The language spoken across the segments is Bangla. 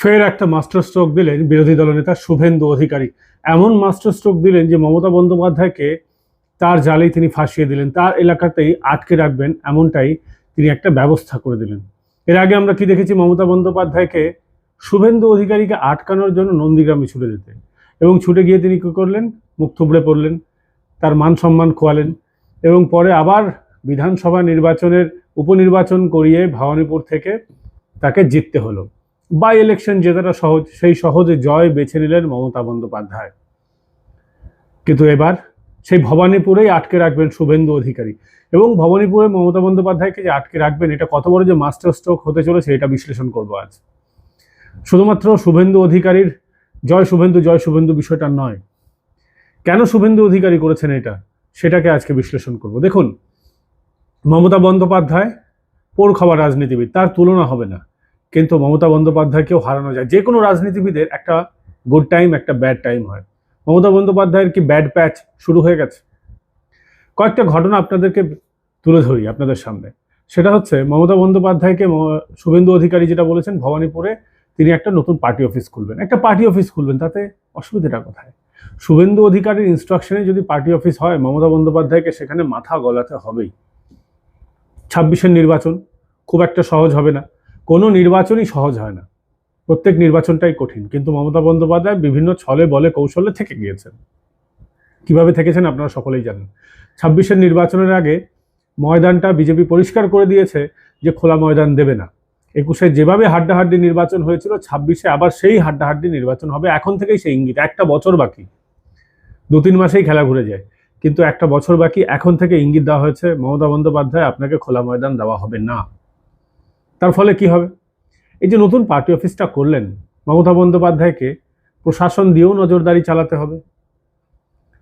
ফের একটা মাস্টার স্ট্রোক দিলেন বিরোধী দলনেতা শুভেন্দু অধিকারী। এমন মাস্টার স্ট্রোক দিলেন যে মমতা বন্দ্যোপাধ্যায়কে তার জালেই তিনি ফাঁসিয়ে দিলেন। তার এলাকাতেই আটকে রাখবেন এমনটাই তিনি একটা ব্যবস্থা করে দিলেন। এর আগে আমরা কি দেখেছি? মমতা বন্দ্যোপাধ্যায়কে শুভেন্দু অধিকারীকে আটকানোর জন্য নন্দীগ্রামে ছুটে যেতে। এবং ছুটে গিয়ে তিনি কী করলেন? মুখ থুবড়ে পড়লেন, তার মান সম্মান খোয়ালেন এবং পরে আবার বিধানসভা নির্বাচনের উপনির্বাচন করিয়ে ভবানীপুর থেকে তাকে জিততে হলো। বাই ইলেকশন জেতাটা সহজ, সেই সহজে জয় বেছে নিলেন মমতা বন্দ্যোপাধ্যায়। কিন্তু এবার সেই ভবানীপুরেই আটকে রাখবেন শুভেন্দু অধিকারী। এবং ভবানীপুরে মমতা বন্দ্যোপাধ্যায়কে যে আটকে রাখবেন, এটা কত বড় যে মাস্টার স্ট্রোক হতে চলেছে, এটা বিশ্লেষণ করব আজ। শুধুমাত্র শুভেন্দু অধিকারীর জয় শুভেন্দু জয় শুভেন্দু বিষয়টা নয়। কেন শুভেন্দু অধিকারী করেছেন এটা, সেটাকে আজকে বিশ্লেষণ করব। দেখুন, মমতা বন্দ্যোপাধ্যায় পোর খাওয়া রাজনীতিবিদ, তার তুলনা হবে না। কিন্তু মমতা বন্দ্যোপাধ্যায়কেও হারানো যায়। যে কোনো রাজনীতিবিদের একটা গুড টাইম একটা ব্যাড টাইম হয়। মমতা বন্দ্যোপাধ্যায়ের কি ব্যাড প্যাচ শুরু হয়ে গেছে? কয়েকটা ঘটনা আপনাদেরকে তুলে ধরি আপনাদের সামনে। সেটা হচ্ছে, মমতা বন্দ্যোপাধ্যায়কে শুভেন্দু অধিকারী যেটা বলেছেন, ভবানীপুরে তিনি একটা নতুন পার্টি অফিস খুলবেন। একটা পার্টি অফিস খুলবেন, তাতে অসুবিধাটা কোথায়? শুভেন্দু অধিকারীর ইনস্ট্রাকশনে যদি পার্টি অফিস হয়, মমতা বন্দ্যোপাধ্যায়কে সেখানে মাথা গলাতে হবেই। ছাব্বিশের নির্বাচন খুব একটা সহজ হবে না। কোনো নির্বাচনই সহজ হয় না। প্রত্যেক নির্বাচনটাই কঠিন, কিন্তু মমতা বন্দ্যোপাধ্যায় বিভিন্ন ছলে বলে কৌশলে থেকে গিয়েছেন। কীভাবে থেকেছেন আপনারা সকলেই জানেন। ছাব্বিশের নির্বাচনের আগে ময়দানটা বিজেপি পরিষ্কার করে দিয়েছে যে খোলা ময়দান দেবে না। একুশে যেভাবে হাড্ডাহাড্ডি নির্বাচন হয়েছিল, ছাব্বিশে আবার সেই হাড্ডাহাড্ডি নির্বাচন হবে। এখন থেকেই সেই ইঙ্গিত, একটা বছর বাকি। দু তিন মাসেই খেলা ঘুরে যায়। কিন্তু একটা বছর বাকি, এখন থেকে ইঙ্গিত দেওয়া হয়েছে, মমতা বন্দ্যোপাধ্যায় আপনাকে খোলা ময়দান দেওয়া হবে না। তার ফলে কি হবে? এই যে নতুন পার্টি অফিসটা করলেন, মমতা বন্দ্যোপাধ্যায়কে প্রশাসন দিয়েও নজরদারি চালাতে হবে।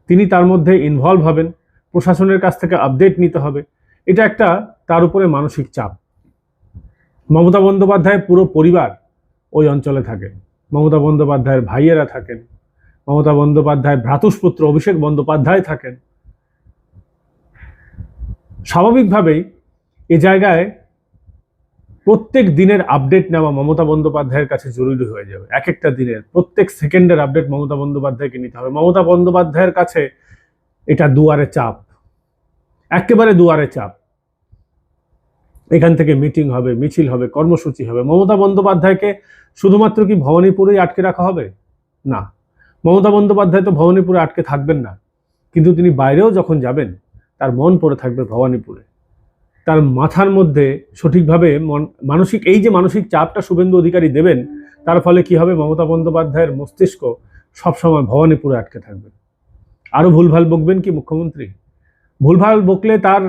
তিনি তার মধ্যে ইনভলভ হবেন, প্রশাসনের কাছ থেকে আপডেট নিতে হবে। এটা একটা তার উপরে মানসিক চাপ। মমতা বন্দ্যোপাধ্যায়ের পুরো পরিবার ওই অঞ্চলে থাকে মমতা বন্দ্যোপাধ্যায়ের ভাইয়েরা থাকেন। মমতা বন্দ্যোপাধ্যায় ভ্রাতুষ্পুত্র অভিষেক বন্দ্যোপাধ্যায় থাকেন। স্বাভাবিকভাবেই এ জায়গায় প্রত্যেক দিনের আপডেট নেওয়া মমতা বন্দ্যোপাধ্যায়ের কাছে জরুরি হয়ে যাবে। এক একটা দিনের, প্রত্যেক সেকেন্ডের আপডেট মমতা বন্দ্যোপাধ্যায়কে নিতে হবে। মমতা বন্দ্যোপাধ্যায়ের কাছে এটা দুয়ারে চাপ। একেবারে দুয়ারে চাপ। এখান থেকে মিটিং হবে, মিছিল হবে, কর্মসূচি হবে। মমতা বন্দ্যোপাধ্যায়কে শুধুমাত্র কি ভবানীপুরেই আটকে রাখা হবে? না। মমতা বন্দ্যোপাধ্যায় তো ভবানীপুরে আটকে থাকবেন না। কিন্তু তিনি বাইরেও যখন যাবেন, তার মন পড়ে থাকবে ভবানীপুরে। তার মাথার মধ্যে সঠিকভাবে মন, মানসিক, এই যে মানসিক চাপটা শুভেন্দু অধিকারী দেবেন, তার ফলে কি হবে? মমতা বন্দ্যোপাধ্যায়ের মস্তিষ্ক সবসময় ভবানীপুরে আটকে থাকবে। আরও ভুলভাল বকবেন কি মুখ্যমন্ত্রী? ভুলভাল বকলে তার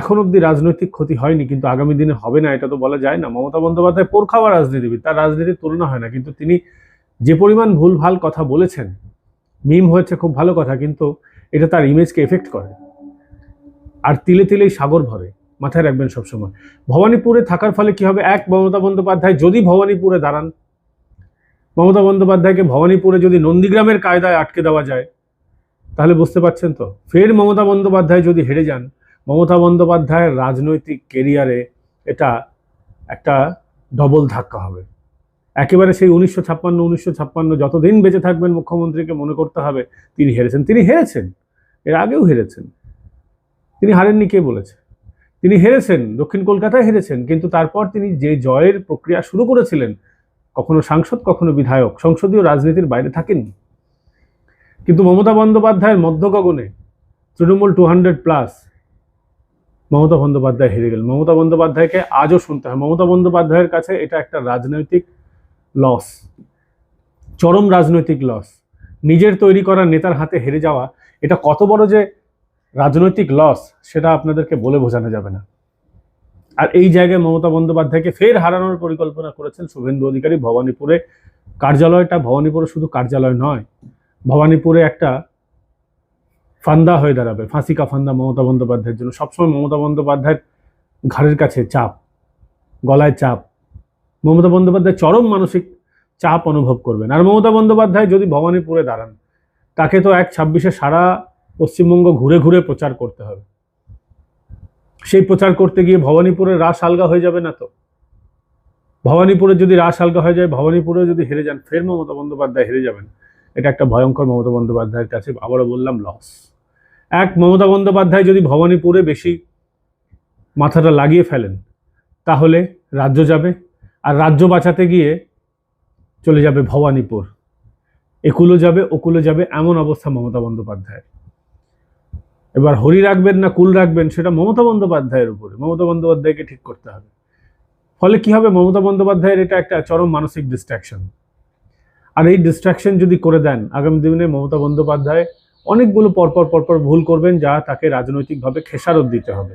এখন অবধি রাজনৈতিক ক্ষতি হয়নি, কিন্তু আগামী দিনে হবে না, এটা তো বলা যায় না। মমতা বন্দ্যোপাধ্যায় পোর খাওয়া রাজনীতিবিদ, তার রাজনীতির তুলনা হয় না, কিন্তু তিনি যে পরিমাণ ভুলভাল কথা বলেছেন, মিম হয়েছে খুব ভালো কথা, কিন্তু এটা তার ইমেজকে এফেক্ট করে। আর তিলে তিলেই সাগর ভরে। মাথায় রাখবেন সবসময়। ভবানীপুরে থাকার ফলে কি হবে? এক, মমতা বন্দ্যোপাধ্যায় যদি ভবানীপুরে দাঁড়ান, মমতা বন্দ্যোপাধ্যায়কে ভবানীপুরে যদি নন্দীগ্রামের কায়দায় আটকে দেওয়া যায়, তাহলে বুঝতে পারছেন তো? ফের মমতা বন্দ্যোপাধ্যায় যদি হেরে যান, মমতা বন্দ্যোপাধ্যায়ের রাজনৈতিক কেরিয়ারে এটা একটা ডবল ধাক্কা হবে। একেবারে সেই উনিশশো ছাপ্পান্ন উনিশশো ছাপ্পান্ন যতদিন বেঁচে থাকবেন মুখ্যমন্ত্রীকে মনে করতে হবে, তিনি হেরেছেন। তিনি হেরেছেন, এর আগেও হেরেছেন। তিনি হারেননি, কে বলেছে? তিনি হেরেছেন, দক্ষিণ কলকাতায় হেরেছেন, কিন্তু তারপর তিনি যে জয়ের প্রক্রিয়া শুরু করেছিলেন, কখনো সাংসদ, কখনো বিধায়ক, সংসদীয় রাজনীতির বাইরে থাকেননি। কিন্তু মমতা বন্দ্যোপাধ্যায়ের মধ্যগগনে Trinamool two hundred plus Mamata Bandyopadhyay হেরে গেল মমতা বন্দ্যোপাধ্যায়কে আজও শুনতে হয়। মমতা বন্দ্যোপাধ্যায়ের কাছে এটা একটা রাজনৈতিক লস চরম রাজনৈতিক লস নিজের তৈরি করা নেতার হাতে হেরে যাওয়া, এটা কত বড় যে রাজনৈতিক লস সেটা আপনাদেরকে বলে বোঝানো যাবে না। আর এই জায়গায় মমতা বন্দ্যোপাধ্যায়কে ফের হারানোর পরিকল্পনা করেছেন শুভেন্দু অধিকারী। ভবানীপুরে কার্যালয়টা ভবানীপুরে শুধু কার্যালয় নয়, ভবানীপুরে একটা ফান্দা হয়ে দাঁড়াবে ফাঁসিকা ফান্দা মমতা বন্দ্যোপাধ্যায়ের জন্য। সবসময় মমতা বন্দ্যোপাধ্যায়ের ঘাড়ের কাছে চাপ, গলায় চাপ। মমতা বন্দ্যোপাধ্যায় চরম মানসিক চাপ অনুভব করবেন। আর মমতা বন্দ্যোপাধ্যায় যদি ভবানীপুরে দাঁড়ান, তাকে তো এক ছাব্বিশে সারা পশ্চিমবঙ্গ ঘুরে ঘুরে প্রচার করতে হবে। সেই প্রচার করতে গিয়ে ভবানীপুরের রাস আলগা হয়ে যাবে না তো? ভবানীপুরে যদি রাস আলগা হয়ে যায়, ভবানীপুরে যদি হেরে যান, ফের মমতা বন্দ্যোপাধ্যায় হেরে যাবেন। এটা একটা ভয়ঙ্কর মমতা বন্দ্যোপাধ্যায়ের কাছে আবারও বললাম লস এক, মমতা বন্দ্যোপাধ্যায় যদি ভবানীপুরে বেশি মাথাটা লাগিয়ে ফেলেন, তাহলে রাজ্য যাবে আর রাজ্য বাঁচাতে গিয়ে চলে যাবে ভবানীপুর। একুলো যাবে, ওকুলো যাবে, এমন অবস্থা মমতা বন্দ্যোপাধ্যায়ের। এবার হরি রাখবেন না কুল রাখবেন, সেটা মমতা বন্দ্যোপাধ্যায়ের উপরে। মমতা বন্দ্যোপাধ্যায়কে ঠিক করতে হবে। ফলে কি হবে? মমতা বন্দ্যোপাধ্যায়ের এটা একটা চরম মানসিক ডিস্ট্রাকশন আর এই ডিস্ট্রাকশন যদি করে দেন, আগামী দিনে মমতা বন্দ্যোপাধ্যায় অনেকগুলো পরপর পরপর ভুল করবেন যা তাকে রাজনৈতিকভাবে খেসারত দিতে হবে।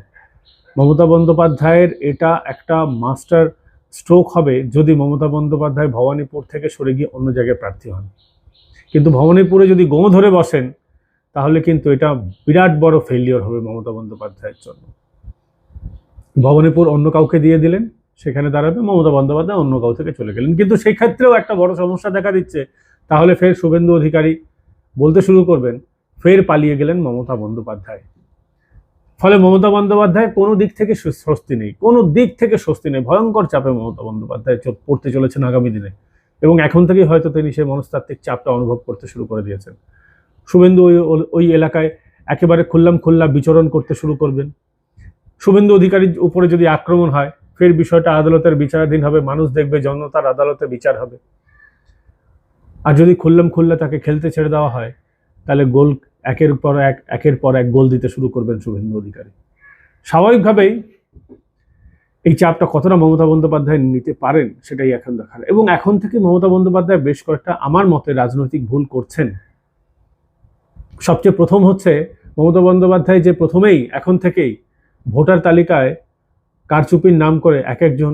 মমতা বন্দ্যোপাধ্যায়ের এটা একটা মাস্টার স্ট্রোক হবে যদি মমতা বন্দ্যোপাধ্যায় ভবানীপুর থেকে সরে গিয়ে অন্য জায়গায় প্রার্থী হন। কিন্তু ভবানীপুরে যদি গো ধরে বসেন তাহলে কিন্তু এটা বিরাট বড় ফেলিওর হবে মমতা বন্দ্যোপাধ্যায়ের জন্য। ভবানীপুর অন্য কাউকে দিয়ে দিলেন, সেখানে দাঁড়াবে মমতা বন্দ্যোপাধ্যায় অন্য কাউ থেকে চলে গেলেন। কিন্তু সেই ক্ষেত্রেও একটা বড় সমস্যা দেখা দিচ্ছে। তাহলে ফের শুভেন্দু অধিকারী বলতে শুরু করবেন, ফের পালিয়ে গেলেন মমতা বন্দ্যোপাধ্যায়। ফলে মমতা বন্দ্যোপাধ্যায় কোনো দিক থেকে স্বস্তি নেই, কোনো দিক থেকে স্বস্তি নেই, ভয়ঙ্কর চাপে মমতা বন্দ্যোপাধ্যায় পড়তে চলেছেন আগামী দিনে। এবং এখন থেকেই হয়তো তিনি সেই মনস্তাত্ত্বিক চাপটা অনুভব করতে শুরু করে দিয়েছেন। শুভেন্দু ওই ওই এলাকায় একেবারে খুল্লাম খুল্লা বিচরণ করতে শুরু করবেন। শুভেন্দু অধিকারীর উপরে যদি আক্রমণ হয়, ফের বিষয়টা আদালতের বিচারাধীন হবে, মানুষ দেখবে জনতার আদালতে বিচার হবে। আর যদি খুল্লাম খুল্লা তাকে খেলতে ছেড়ে দেওয়া হয়, তাহলে গোল একের পর এক, একের পর এক গোল দিতে শুরু করবেন শুভেন্দু অধিকারী। স্বাভাবিকভাবেই এই চাপটা কতটা মমতা বন্দ্যোপাধ্যায় নিতে পারেন, সেটাই এখন দেখার। এবং এখন থেকে মমতা বন্দ্যোপাধ্যায় বেশ কয়েকটা আমার মতে রাজনৈতিক ভুল করছেন। সবচেয়ে প্রথম হচ্ছে মমতা বন্দ্যোপাধ্যায় যে প্রথমেই এখন থেকেই ভোটার তালিকায় কারচুপির নাম করে এক একজন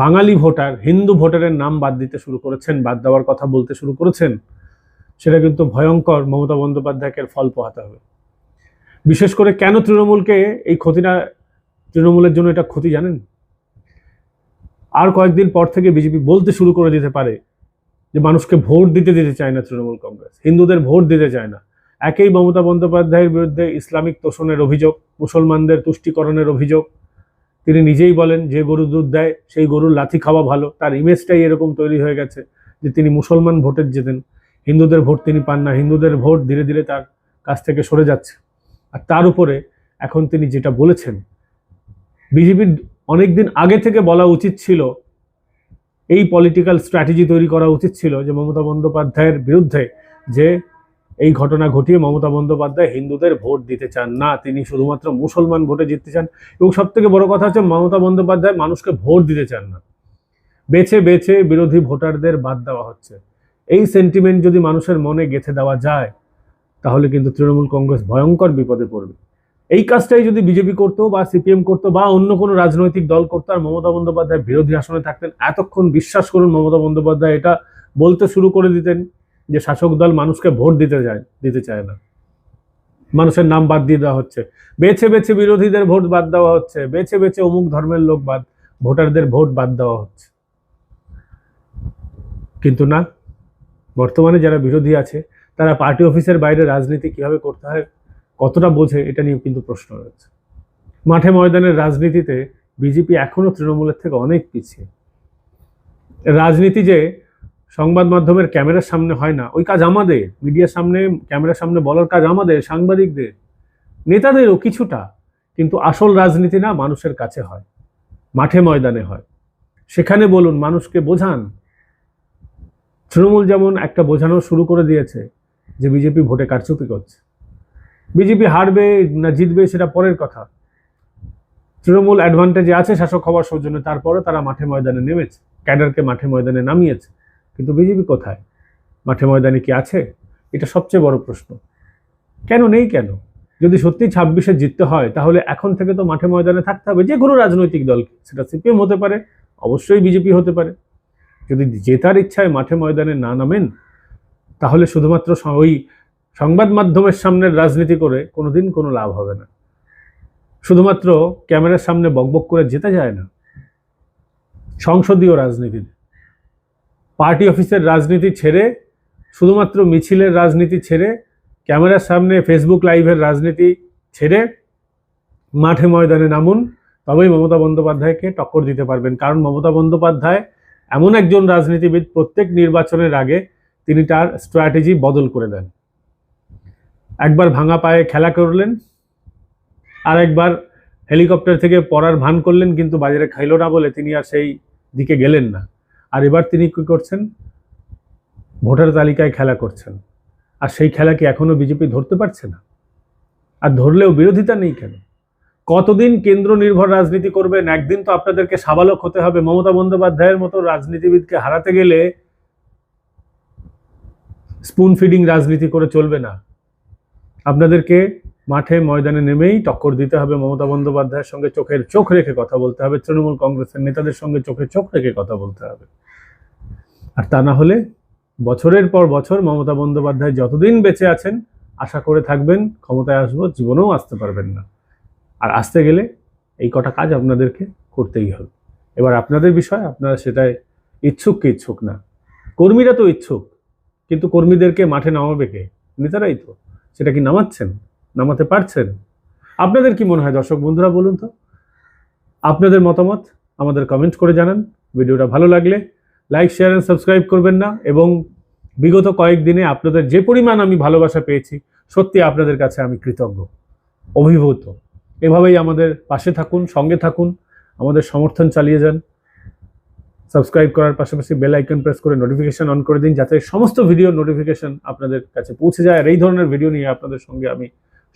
বাঙালি ভোটার, হিন্দু ভোটারের নাম বাদ দিতে শুরু করেছেন, বাদ দেওয়ার কথা বলতে শুরু করেছেন, সেটা কিন্তু ভয়ঙ্কর মমতা বন্দ্যোপাধ্যায়কে ফল পোহাতে হবে। বিশেষ করে কেন তৃণমূলকে এই ক্ষতিটা, তৃণমূলের জন্য এটা ক্ষতি জানেন? আর কয়েকদিন পর থেকে বিজেপি বলতে শুরু করে দিতে পারে যে মানুষকে ভোট দিতে দিতে চায় না তৃণমূল কংগ্রেস, হিন্দুদের ভোট দিতে চায় না। একই মমতা বন্দ্যোপাধ্যায়ের বিরুদ্ধে ইসলামিক তোষণের অভিযোগ, মুসলমানদের তুষ্টিকরণের অভিযোগ। তিনি নিজেই বলেন, যে গরু দুধ দেয়, সেই গরুর লাথি খাওয়া ভালো। তার ইমেজটাই এরকম তৈরি হয়ে গেছে যে তিনি মুসলমান ভোটের যেতেন। হিন্দুদের ভোট তিনি পান না। হিন্দুদের ভোট ধীরে ধীরে তার কাছ থেকে সরে যাচ্ছে। আর তার উপরে এখন তিনি যেটা বলেছেন, বিজেপির অনেক দিন আগে থেকে বলা উচিত ছিল, এই পলিটিক্যাল স্ট্র্যাটেজি তৈরি করা উচিত ছিল যে মমতা বন্দ্যোপাধ্যায়ের বিরুদ্ধে যে এই ঘটনা ঘটিয়ে মমতা বন্দ্যোপাধ্যায় হিন্দুদের ভোট দিতে চান। না, তিনি শুধুমাত্র মুসলমান ভোটে জিততে চান এবং সব থেকে বড় কথা হচ্ছে মমতা বন্দ্যোপাধ্যায় মানুষকে ভোট দিতে চান না। বেছে বেছে বিরোধী ভোটারদের বাদ দেওয়া হচ্ছে। এই সেন্টিমেন্ট যদি মানুষের মনে গেঁথে দেওয়া যায়, তাহলে কিন্তু তৃণমূল কংগ্রেস ভয়ঙ্কর বিপদে পড়বে। এই কাজটাই যদি বিজেপি করতো বা সিপিএম করতো বা অন্য কোনো রাজনৈতিক দল করতো, আর মমতা বন্দ্যোপাধ্যায় বিরোধী আসনে থাকতেন, এতক্ষণ বিশ্বাস করুন মমতা বন্দ্যোপাধ্যায় এটা বলতে শুরু করে দিতেন। যে শাসক দল মানুষকে ভোট দিতে যায়, দিতে চায় না। মানুষের নাম বাদ দিয়ে দেওয়া হচ্ছে। বেছে বেছে বিরোধীদের ভোট বাদ দেওয়া হচ্ছে, বেছে বেছে অমুক ধর্মের লোক বাদ, ভোটারদের ভোট বাদ দেওয়া হচ্ছে। কিন্তু না, বর্তমানে যারা বিরোধী আছে, তারা পার্টি অফিসের বাইরে রাজনীতি কীভাবে করতে হয়, কতটা বোঝে, এটা নিয়ে কিন্তু প্রশ্ন রয়েছে। মাঠে ময়দানের রাজনীতিতে বিজেপি এখনও তৃণমূলের থেকে অনেক পিছিয়ে। রাজনীতি যে সংবাদ মাধ্যমের ক্যামেরার সামনে হয় না। ওই কাজ আমাদের, মিডিয়ার সামনে, ক্যামেরার সামনে বলার কাজ আমাদের, সাংবাদিকদের, নেতাদেরও কিছুটা। কিন্তু আসল রাজনীতি না মানুষের কাছে হয়, মাঠে ময়দানে হয়। সেখানে বলুন, মানুষকে বোঝান। তৃণমূল যেমন একটা বোঝানো শুরু করে দিয়েছে যে বিজেপি ভোটে কারচুপি করছে। বিজেপি হারবে না জিতবে সেটা পরের কথা। তৃণমূল অ্যাডভান্টেজে আছে শাসক হওয়ার সৌজন্যে তারপরে তারা মাঠে ময়দানে নেমেছে। ক্যাডারকে মাঠে ময়দানে নামিয়েছে। কিন্তু বিজেপি কোথায়? মাঠে ময়দানে কি আছে? এটা সবচেয়ে বড় প্রশ্ন। কেন নেই কেন? যদি সত্যি ছাব্বিশে জিততে হয়, তাহলে এখন থেকে তো মাঠে ময়দানে থাকতে হবে। যে কোনো রাজনৈতিক দল, সেটা সিপিএম হতে পারে, অবশ্যই বিজেপি হতে পারে। যদি জেতার ইচ্ছায় মাঠে ময়দানে না নামেন, তাহলে শুধুমাত্র ওই সংবাদ মাধ্যমের সামনের রাজনীতি করে কোনোদিন কোনো লাভ হবে না। শুধুমাত্র ক্যামেরার সামনে বকবক করে যেতে যায় না। সংসদীয় রাজনীতি পার্টি অফিসের রাজনীতি ছেড়ে, শুধুমাত্র মিছিলের রাজনীতি ছেড়ে, ক্যামেরার সামনে ফেসবুক লাইভের রাজনীতি ছেড়ে মাঠে ময়দানে নামুন, তবেই মমতা বন্দ্যোপাধ্যায়কে টক্কর দিতে পারবেন। কারণ মমতা বন্দ্যোপাধ্যায় এমন একজন রাজনীতিবিদ, প্রত্যেক নির্বাচনের আগে তিনি তার স্ট্র্যাটেজি বদল করে দেন। একবার ভাঙা পায়ে খেলা করলেন আর একবার হেলিকপ্টার থেকে পড়ার ভান করলেন, কিন্তু বাজারে খাইল না বলে তিনি আর সেই দিকে গেলেন না। আর এবার তিনি কী করছেন? ভোটার তালিকায় খেলা করছেন। আর সেই খেলা কি এখনও বিজেপি ধরতে পারছে না? আর ধরলেও বিরোধিতা নেই কেন? কতদিন কেন্দ্র নির্ভর রাজনীতি করবেন? একদিন তো আপনাদেরকে সাবালক হতে হবে। মমতা বন্দ্যোপাধ্যায়ের মতো রাজনীতিবিদকে হারাতে গেলে স্পুন ফিডিং রাজনীতি করে চলবে না। আপনাদেরকে মাঠে ময়দানে নেমেই টক্কর দিতে হবে মমতা বন্দ্যোপাধ্যায়ের সঙ্গে চোখের চোখ রেখে কথা বলতে হবে। তৃণমূল কংগ্রেসের নেতাদের সঙ্গে চোখে চোখ রেখে কথা বলতে হবে। আর তা না হলে বছরের পর বছর মমতা বন্দ্যোপাধ্যায় যতদিন বেঁচে আছেন, আশা করে থাকবেন, ক্ষমতায় আসব, জীবনেও আসতে পারবেন না। আর আসতে গেলে এই কটা কাজ আপনাদেরকে করতেই হবে। এবার আপনাদের বিষয়, আপনারা সেটাই ইচ্ছুক কি ইচ্ছুক না। কর্মীরা তো ইচ্ছুক, কিন্তু কর্মীদেরকে মাঠে নামাবে কে? নেতারাই তো। সেটা কি নামাচ্ছেন? নামাতে পারছেন? আপনাদের কি মনে হয় দর্শক বন্ধুরা বলুন তো? আপনাদের মতামত আমাদের কমেন্ট করে জানান। ভিডিওটা ভালো লাগলে লাইক শেয়ার অ্যান্ড সাবস্ক্রাইব করবেন না এবং বিগত কয়েকদিনে আপনাদের যে পরিমাণ আমি ভালোবাসা পেয়েছি, সত্যি আপনাদের কাছে আমি কৃতজ্ঞ, অভিভূত। এভাবেই আমাদের পাশে থাকুন, সঙ্গে থাকুন, আমাদের সমর্থন চালিয়ে যান। সাবস্ক্রাইব করার পাশাপাশি বেল আইকন প্রেস করে নোটিফিকেশন অন করে দিন, যাতে সমস্ত ভিডিও নোটিফিকেশন আপনাদের কাছে পৌঁছে যায়। আর এই ধরনের ভিডিও নিয়ে আপনাদের সঙ্গে আমি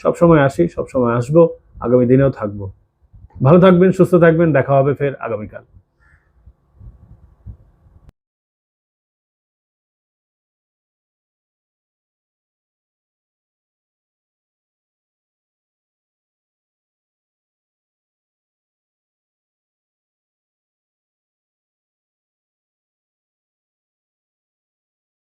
সবসময় আসি, সবসময় আসব, আগামী দিনেও থাকব। ভালো থাকবেন, সুস্থ থাকবেন, দেখা হবে ফের আগামীকাল।